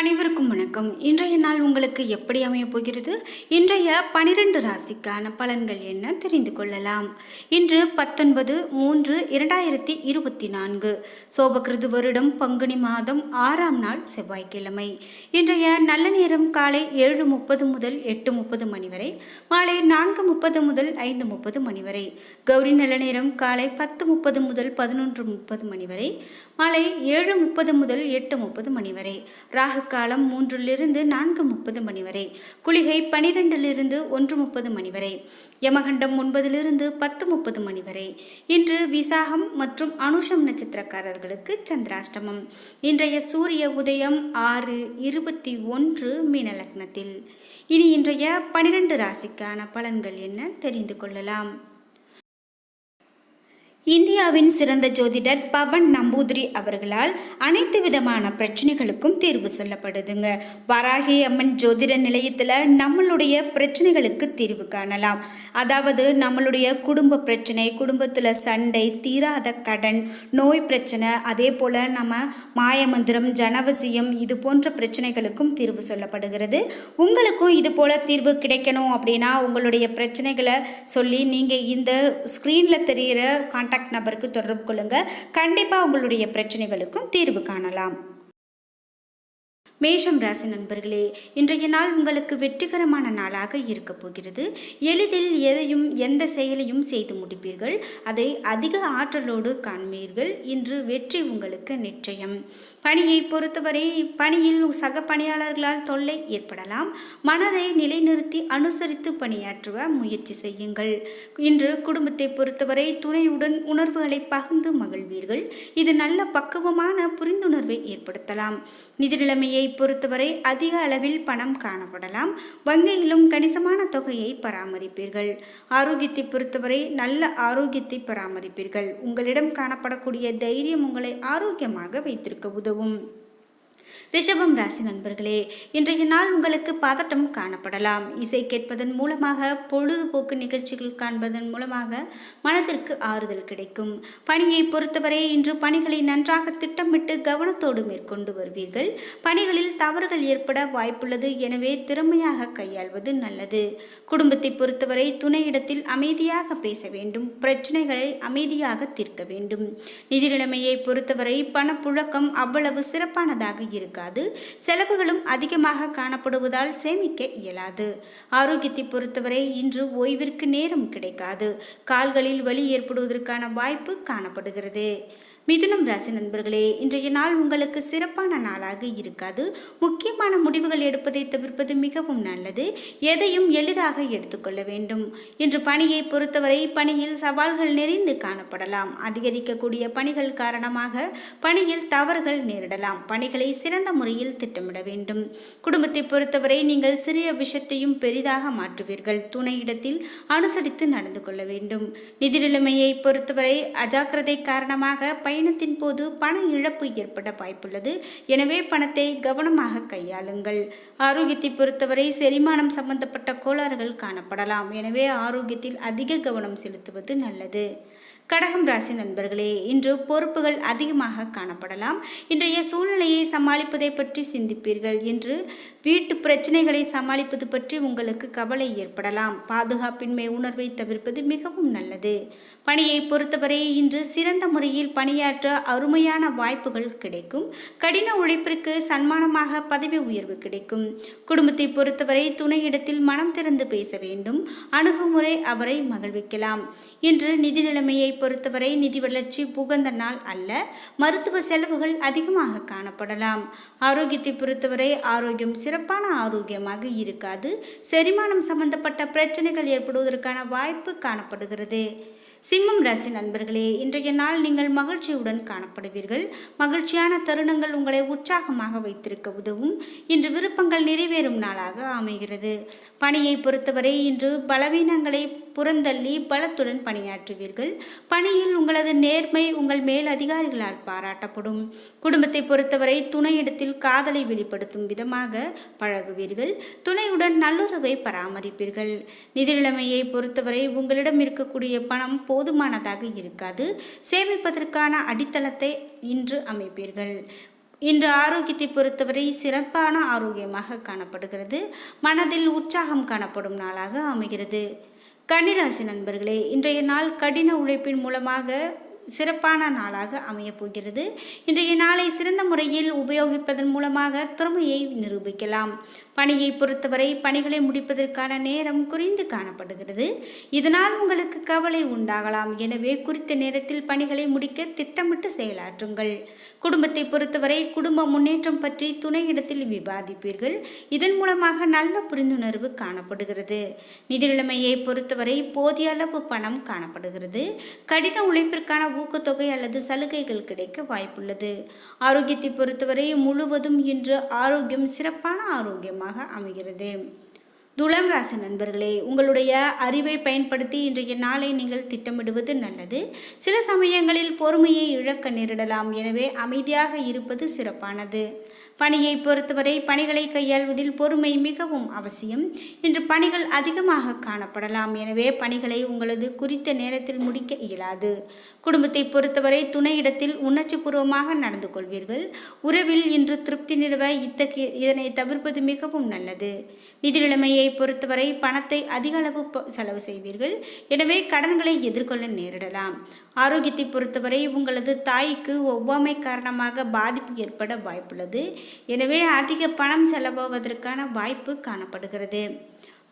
அனைவருக்கும் வணக்கம். இன்றைய நாள் உங்களுக்கு எப்படி அமையப் போகிறது? இன்றைய பனிரெண்டு ராசிக்கான பலன்கள் என்ன தெரிந்து கொள்ளலாம். இன்று பத்தொன்பது மூன்று இரண்டாயிரத்தி இருபத்தி நான்கு. சோபகிருது வருடம் பங்குனி மாதம் ஆறாம் நாள் செவ்வாய்க்கிழமை. இன்றைய நல்ல நேரம் காலை ஏழு முப்பது முதல் எட்டு முப்பது மணி வரை மாலை நான்கு முப்பது முதல் ஐந்து முப்பது மணி வரை கௌரி நல்ல நேரம் காலை பத்து முப்பது முதல் பதினொன்று முப்பது மணி வரை மாலை ஏழு முப்பது முதல் எட்டு முப்பது மணி வரை ராகு காலம் மூன்றிலிருந்து நான்கு முப்பது மணி வரை குளிகை பனிரெண்டிலிருந்து ஒன்று முப்பது மணி வரை யமகண்டம் ஒன்பதிலிருந்து பத்து முப்பது மணி வரை. இன்று விசாகம் மற்றும் அனுஷம் நட்சத்திரக்காரர்களுக்கு சந்திராஷ்டமம். இன்றைய சூரிய உதயம் ஆறு இருபத்தி ஒன்று மீனலக்னத்தில் இனி இன்றைய பனிரெண்டு ராசிக்கான பலன்கள் என்ன தெரிந்து கொள்ளலாம்? இந்தியாவின் சிறந்த ஜோதிடர் பவன் நம்பூதிரி அவர்களால் அனைத்து விதமான பிரச்சனைகளுக்கும் தீர்வு சொல்லப்படுதுங்க. வராகி அம்மன் ஜோதிட நிலையத்தில் நம்மளுடைய பிரச்சனைகளுக்கு தீர்வு காணலாம். அதாவது நம்மளுடைய குடும்ப பிரச்சனை குடும்பத்தில் சண்டை தீராத கடன் நோய் பிரச்சனை அதே போல் நம்ம மாயமந்திரம் ஜனவசியம் இது போன்ற பிரச்சனைகளுக்கும் தீர்வு சொல்லப்படுகிறது. உங்களுக்கும் இது போல் தீர்வு கிடைக்கணும் அப்படின்னா உங்களுடைய பிரச்சனைகளை சொல்லி நீங்கள் இந்த ஸ்க்ரீனில் தெரிகிற கான்டாக்ட் நம்பருக்கு தொடர்பு கொள்ளுங்கள் கண்டிப்பாக உங்களுடைய பிரச்சனைகளுக்கும் தீர்வு காணலாம். மேஷம் ராசி நண்பர்களே இன்றைய நாள் உங்களுக்கு வெற்றிகரமான நாளாக இருக்கப் போகிறது. எளிதில் எதையும் எந்த செயலையும் செய்து முடிப்பீர்கள். அதை அதிக ஆற்றலோடு காண்பீர்கள். இன்று வெற்றி உங்களுக்கு நிச்சயம். பணியை பொறுத்தவரை பணியில் சக பணியாளர்களால் தொல்லை ஏற்படலாம். மனதை நிலைநிறுத்தி அனுசரித்து பணியாற்றுவ முயற்சி செய்யுங்கள். இன்று குடும்பத்தை பொறுத்தவரை துணையுடன் உணர்வுகளை பகிர்ந்து மகிழ்வீர்கள். இது நல்ல பக்குவமான புரிந்துணர்வை ஏற்படுத்தலாம். நிதி நிலைமையை பொறுத்தவரை அதிக அளவில் பணம் காணப்படலாம். வங்கியிலும் கணிசமான தொகையை பராமரிப்பீர்கள். ஆரோக்கியத்தை பொறுத்தவரை நல்ல ஆரோக்கியத்தை பராமரிப்பீர்கள். உங்களிடம் காணப்படக்கூடிய தைரியம் உங்களை ஆரோக்கியமாக வைத்திருக்க உதவும். ரிஷபம் ராசி நண்பர்களே இன்றைய நாள் உங்களுக்கு பதட்டம் காணப்படலாம். இசை கேட்பதன் மூலமாக பொழுதுபோக்கு நிகழ்ச்சிகள் காண்பதன் மூலமாக மனதிற்கு ஆறுதல் கிடைக்கும். பணியை பொறுத்தவரை இன்று பணிகளை நன்றாக திட்டமிட்டு கவனத்தோடு மேற்கொண்டு வருவீர்கள். பணிகளில் தவறுகள் ஏற்பட வாய்ப்புள்ளது. எனவே திறமையாக கையாள்வது நல்லது. குடும்பத்தை பொறுத்தவரை துணையிடத்தில் அமைதியாக பேச வேண்டும். பிரச்சனைகளை அமைதியாக தீர்க்க வேண்டும். நிதி நிலைமையை பொறுத்தவரை பணப்புழக்கம் அவ்வளவு சிறப்பானதாக இருக்காது. செலவுகளும் அதிகமாக காணப்படுவதால் சேமிக்க இயலாது. ஆரோக்கியத்தை பொறுத்தவரை இன்று ஓய்விற்கு நேரம் கிடைக்காது. கால்களில் வலி ஏற்படுவதற்கான வாய்ப்பு காணப்படுகிறது. மிதுனம் ராசி நண்பர்களே இன்றைய நாள் உங்களுக்கு சிறப்பான நாளாக இருக்காது. முக்கியமான முடிவுகள் எடுப்பதை தவிர்ப்பது மிகவும் நல்லது. எதையும் எளிதாக எடுத்துக்கொள்ள வேண்டும். இன்று பணியை பொறுத்தவரை பணியில் சவால்கள் நிறைந்து காணப்படலாம். அதிகரிக்கக்கூடிய பணிகள் காரணமாக பணியில் தவறுகள் நேரிடலாம். பணிகளை சிறந்த முறையில் திட்டமிட வேண்டும். குடும்பத்தை பொறுத்தவரை நீங்கள் சிறிய விஷயத்தையும் பெரிதாக மாற்றுவீர்கள். துணையிடத்தில் அனுசரித்து நடந்து கொள்ள வேண்டும். நிதி நிலைமையை பொறுத்தவரை அஜாக்கிரதை காரணமாக பயணத்தின் போது பண இழப்பு ஏற்பட வாய்ப்புள்ளது. எனவே பணத்தை கவனமாக கையாளுங்கள். ஆரோக்கியத்தை பொறுத்தவரை செரிமானம் சம்பந்தப்பட்ட கோளாறுகள் காணப்படலாம். எனவே ஆரோக்கியத்தில் அதிக கவனம் செலுத்துவது நல்லது. கடகம் ராசி நண்பர்களே இன்று பொறுப்புகள் அதிகமாக காணப்படலாம். இன்றைய சூழ்நிலையை சமாளிப்பதை பற்றி சிந்திப்பீர்கள் இன்று வீட்டு பிரச்சனைகளை சமாளிப்பது பற்றி உங்களுக்கு கவலை ஏற்படலாம். பாதுகாப்பின்மை உணர்வை தவிர்ப்பது மிகவும் நல்லது. பணியை பொறுத்தவரை இன்று சிறந்த முறையில் பணியாற்ற அருமையான வாய்ப்புகள் கிடைக்கும். கடின உழைப்பிற்கு சன்மானமாக பதவி உயர்வு கிடைக்கும். குடும்பத்தை பொறுத்தவரை துணையிடத்தில் மனம் திறந்து பேச வேண்டும். அணுகுமுறை அவரை மகிழ்விக்கலாம். இன்று நிதி நிலைமையை பொறுத்தவரை நிதி வளர்ச்சி புகந்த நாள் அல்ல. மருத்துவ செலவுகள் அதிகமாக காணப்படலாம். ஆரோக்கியத்தை பொறுத்தவரை ஆரோக்கியம் சிறப்பான ஆரோக்கியமாக இருக்காது. செரிமானம் சம்பந்தப்பட்ட பிரச்சனைகள் ஏற்படுவதற்கான வாய்ப்பு காணப்படுகிறது. சிம்மம் ராசி நண்பர்களே இன்றைய நாள் நீங்கள் மகிழ்ச்சியுடன் காணப்படுவீர்கள். மகிழ்ச்சியான தருணங்கள் உங்களை உற்சாகமாக வைத்திருக்க உதவும். இன்று விருப்பங்கள் நிறைவேறும் நாளாக அமைகிறது. பணியை பொறுத்தவரை இன்று பலவீனங்களை புறந்தள்ளி பலத்துடன் பணியாற்றுவீர்கள். பணியில் உங்களது நேர்மை உங்கள் மேல் அதிகாரிகளால் பாராட்டப்படும். குடும்பத்தை பொறுத்தவரை துணையிடத்தில் காதலை வெளிப்படுத்தும் விதமாக பழகுவீர்கள். துணையுடன் நல்லுறவை பராமரிப்பீர்கள். நிதி நிலைமையை பொறுத்தவரை உங்களிடம் இருக்கக்கூடிய பணம் போதுமானதாக இருக்காது. சேமிப்பதற்கான அடித்தளத்தை இன்று அமைப்பீர்கள். இன்று ஆரோக்கியத்தை பொறுத்தவரை சிறப்பான ஆரோக்கியமாக காணப்படுகிறது. மனதில் உற்சாகம் காணப்படும் நாளாக அமைகிறது. கன்னிராசி நண்பர்களே இன்றைய நாள் கடின உழைப்பின் மூலமாக சிறப்பான நாளாக அமையப் போகிறது. இன்றைய நாளை சிறந்த முறையில் உபயோகிப்பதன் மூலமாக திறமையை நிரூபிக்கலாம். பணியை பொறுத்தவரை பணிகளை முடிப்பதற்கான நேரம் குறைந்து காணப்படுகிறது. இதனால் உங்களுக்கு கவலை உண்டாகலாம். எனவே குறித்த நேரத்தில் பணிகளை முடிக்க திட்டமிட்டு செயலாற்றுங்கள். குடும்பத்தை பொறுத்தவரை குடும்ப முன்னேற்றம் பற்றி துணையிடத்தில் விவாதிப்பீர்கள். இதன் மூலமாக நல்ல புரிந்துணர்வு காணப்படுகிறது. நிதிநிலைமையை பொறுத்தவரை போதிய அளவு பணம் காணப்படுகிறது. கடின உழைப்பிற்கான ஊக்கத்தொகை அல்லது சலுகைகள் கிடைக்க வாய்ப்புள்ளது. ஆரோக்கியத்தை பொறுத்தவரை முழுவதும் இன்று ஆரோக்கியம் சிறப்பான ஆரோக்கியமாக அமைகிறது. துலாம் ராசி நண்பர்களே உங்களுடைய அறிவை பயன்படுத்தி இன்றைய நாளை நீங்கள் திட்டமிடுவது நல்லது. சில சமயங்களில் பொறுமையை இழக்க நேரிடலாம். எனவே அமைதியாக இருப்பது சிறப்பானது. பணியை பொறுத்தவரை பணிகளை கையாள்வதில் பொறுமை மிகவும் அவசியம். இன்று பணிகள் அதிகமாக காணப்படலாம். எனவே பணிகளை உங்களது குறித்த நேரத்தில் முடிக்க இயலாது. குடும்பத்தை பொறுத்தவரை துணையிடத்தில் உணர்ச்சிபூர்வமாக நடந்து கொள்வீர்கள். உறவில் இன்று திருப்தி நிறுவ இத்தகைய இதனை தவிர்ப்பது மிகவும் நல்லது. நிதி நிலைமையை பொறுத்தவரை பணத்தை அதிக அளவு செலவு செய்வீர்கள். எனவே கடன்களை எதிர்கொள்ள நேரிடலாம். ஆரோக்கியத்தை பொறுத்தவரை உங்களது தாய்க்கு ஒவ்வாமை காரணமாக பாதிப்பு ஏற்பட வாய்ப்புள்ளது. எனவே அதிக பணம் செலவாவதற்கான வாய்ப்பு காணப்படுகிறது.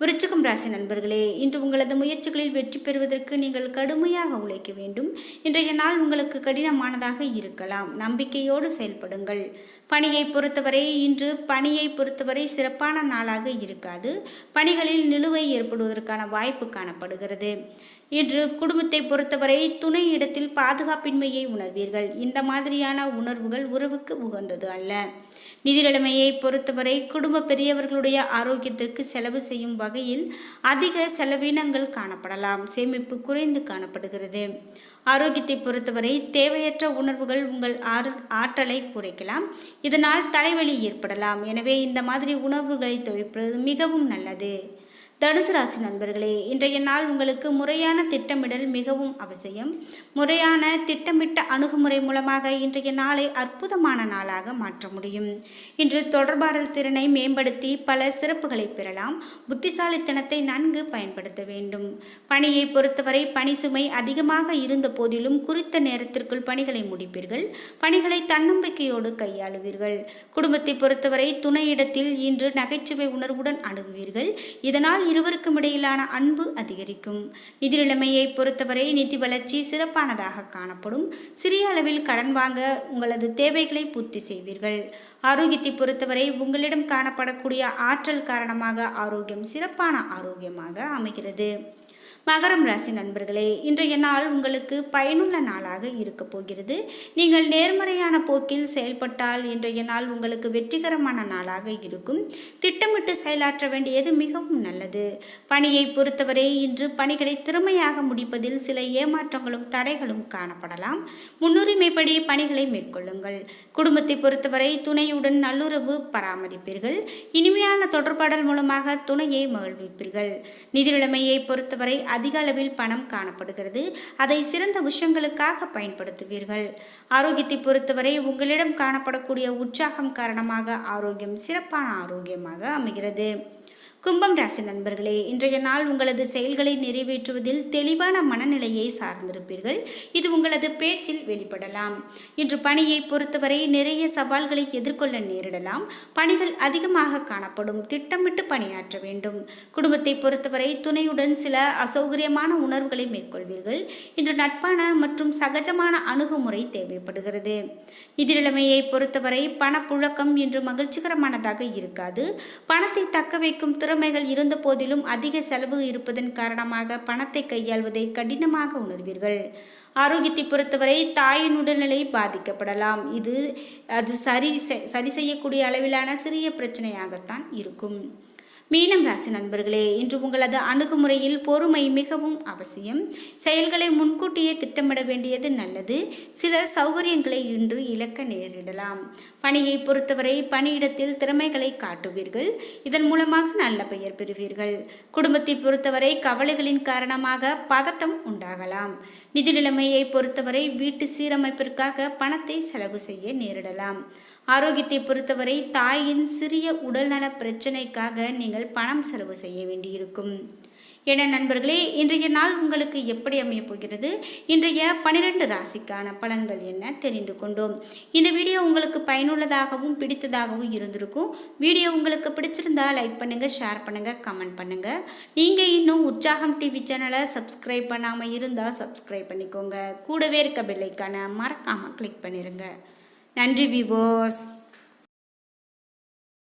விருச்சிகம் ராசி நண்பர்களே இன்று உங்களது முயற்சிகளில் வெற்றி பெறுவதற்கு நீங்கள் கடுமையாக உழைக்க வேண்டும். இன்றைய நாள் உங்களுக்கு கடினமானதாக இருக்கலாம். நம்பிக்கையோடு செயல்படுங்கள். பணியை பொறுத்தவரை இன்று பணியை பொறுத்தவரை சிறப்பான நாளாக இருக்காது. பணிகளில் நிலுவை ஏற்படுவதற்கான வாய்ப்பு காணப்படுகிறது. இன்று குடும்பத்தை பொறுத்தவரை துணை இடத்தில் பாதுகாப்பின்மையை உணர்வீர்கள். இந்த மாதிரியான உணர்வுகள் உறவுக்கு உகந்தது அல்ல. நிதி நிலைமையை பொறுத்தவரை குடும்ப பெரியவர்களுடைய ஆரோக்கியத்திற்கு செலவு செய்யும் வகையில் அதிக செலவினங்கள் காணப்படலாம். சேமிப்பு குறைந்து காணப்படுகிறது. ஆரோக்கியத்தை பொறுத்தவரை தேவையற்ற உணர்வுகள் உங்கள் ஆற்றலை குறைக்கலாம். இதனால் தலைவலி ஏற்படலாம். எனவே இந்த மாதிரி உணர்வுகளை தவிர்ப்பது மிகவும் நல்லது. தனுசு ராசி நண்பர்களே இன்றைய நாள் உங்களுக்கு முறையான திட்டமிடல் மிகவும் அவசியம். முறையான திட்டமிட்ட அணுகுமுறை மூலமாக இன்றைய நாளை அற்புதமான நாளாக மாற்ற முடியும். இன்று தொடர்பாடல் திறனை மேம்படுத்தி பல சிறப்புகளை பெறலாம். புத்திசாலித்தனத்தை நன்கு பயன்படுத்த வேண்டும். பணியை பொறுத்தவரை பணி சுமை அதிகமாக இருந்த போதிலும் குறித்த நேரத்திற்குள் பணிகளை முடிப்பீர்கள். பணிகளை தன்னம்பிக்கையோடு கையாளுவீர்கள். குடும்பத்தை பொறுத்தவரை துணையிடத்தில் இன்று நகைச்சுவை உணர்வுடன் அணுகுவீர்கள். இதனால் இருவருக்கும் இடையிலான அன்பு அதிகரிக்கும். நிதி நிலைமையை பொறுத்தவரை நிதி வளர்ச்சி சிறப்பானதாக காணப்படும். சிறிய அளவில் கடன் வாங்க உங்களது தேவைகளை பூர்த்தி செய்வீர்கள். ஆரோக்கியத்தை பொறுத்தவரை உங்களிடம் காணப்படக்கூடிய ஆற்றல் காரணமாக ஆரோக்கியம் சிறப்பான ஆரோக்கியமாக அமைகிறது. மகரம் ராசி நண்பர்களே இன்றைய நாள் உங்களுக்கு பயனுள்ள நாளாக இருக்க போகிறது. நீங்கள் நேர்மறையான போக்கில் செயல்பட்டால் இன்றைய நாள் உங்களுக்கு வெற்றிகரமான நாளாக இருக்கும். திட்டமிட்டு செயலாற்ற வேண்டியது மிகவும் நல்லது. பணியை பொறுத்தவரை இன்று பணிகளை திறமையாக முடிப்பதில் சில ஏமாற்றங்களும் தடைகளும் காணப்படலாம். முன்னுரிமைப்படி பணிகளை மேற்கொள்ளுங்கள். குடும்பத்தை பொறுத்தவரை துணையுடன் நல்லுறவு பராமரிப்பீர்கள். இனிமையான தொடர்பாடல் மூலமாக துணையை மகிழ்விப்பீர்கள். நிதிநிலைமையை பொறுத்தவரை அதிக அளவில் பணம் காணப்படுகிறது. அதை சிறந்த விஷயங்களுக்காக பயன்படுத்துவீர்கள். ஆரோக்கியத்தை பொறுத்தவரை உங்களிடம் காணப்படக்கூடிய உற்சாகம் காரணமாக ஆரோக்கியம் சிறப்பான ஆரோக்கியமாக அமைகிறது. கும்பம் ராசி நண்பர்களே இன்றைய நாள் உங்களது செயல்களை நிறைவேற்றுவதில் தெளிவான மனநிலையை சார்ந்திருப்பீர்கள். இது உங்களது பேச்சில் வெளிப்படலாம். இன்று பணியை பொறுத்தவரை நிறைய சவால்களை எதிர்கொள்ள நேரிடலாம். பணிகள் அதிகமாக காணப்படும். திட்டமிட்டு பணியாற்ற வேண்டும். குடும்பத்தை பொறுத்தவரை துணையுடன் சில அசௌகரியமான உணர்வுகளை மேற்கொள்வீர்கள். இன்று நட்பான மற்றும் சகஜமான அணுகுமுறை தேவைப்படுகிறது. நிதி பொறுத்தவரை பணப்புழக்கம் இன்று மகிழ்ச்சிகரமானதாக இருக்காது. பணத்தை தக்க வைக்கும் திறமைகள் இருந்த போதிலும் அதிக செலவு இருப்பதன் காரணமாக பணத்தை கையாள்வதை கடினமாக உணர்வீர்கள். ஆரோக்கியத்தை பொறுத்தவரை தாயின் உடல்நிலை பாதிக்கப்படலாம். இது அது சரி சரி செய்யக்கூடிய அளவிலான சிறிய பிரச்சனையாகத்தான் இருக்கும். மீனம் ராசி நண்பர்களே இன்று உங்களது அணுகுமுறையில் பொறுமை மிகவும் அவசியம். செயல்களை முன்கூட்டியே திட்டமிட வேண்டியது நல்லது. சில சௌகரியங்களை இன்று இழக்க நேரிடலாம். பணியை பொறுத்தவரை பணியிடத்தில் திறமைகளை காட்டுவீர்கள். இதன் மூலமாக நல்ல பெயர் பெறுவீர்கள். குடும்பத்தை பொறுத்தவரை கவலைகளின் காரணமாக பதட்டம் உண்டாகலாம். நிதி நிலைமையை பொறுத்தவரை வீட்டு சீரமைப்பிற்காக பணத்தை செலவு செய்ய நேரிடலாம். ஆரோக்கியத்தை பொறுத்தவரை தாயின் சிறிய உடல்நல பிரச்சனைக்காக நீங்கள் பணம் செலவு செய்ய வேண்டியிருக்கும். என நண்பர்களே இன்றைய நாள் உங்களுக்கு எப்படி அமையப் போகிறது? இன்றைய பனிரெண்டு ராசிக்கான பலன்கள் என்ன தெரிந்து கொண்டோம். இந்த வீடியோ உங்களுக்கு பயனுள்ளதாகவும் பிடித்ததாகவும் இருந்திருக்கும். வீடியோ உங்களுக்கு பிடிச்சிருந்தா லைக் பண்ணுங்கள் ஷேர் பண்ணுங்கள் கமெண்ட் பண்ணுங்கள் நீங்கள் இன்னும் உற்சாகம் டிவி சேனலை சப்ஸ்கிரைப் பண்ணாமல் இருந்தால் சப்ஸ்கிரைப் பண்ணிக்கோங்க. கூடவே இருக்க பெல்லைக்கான மறக்காமல் கிளிக் பண்ணிடுங்க நன்றி விவோஸ்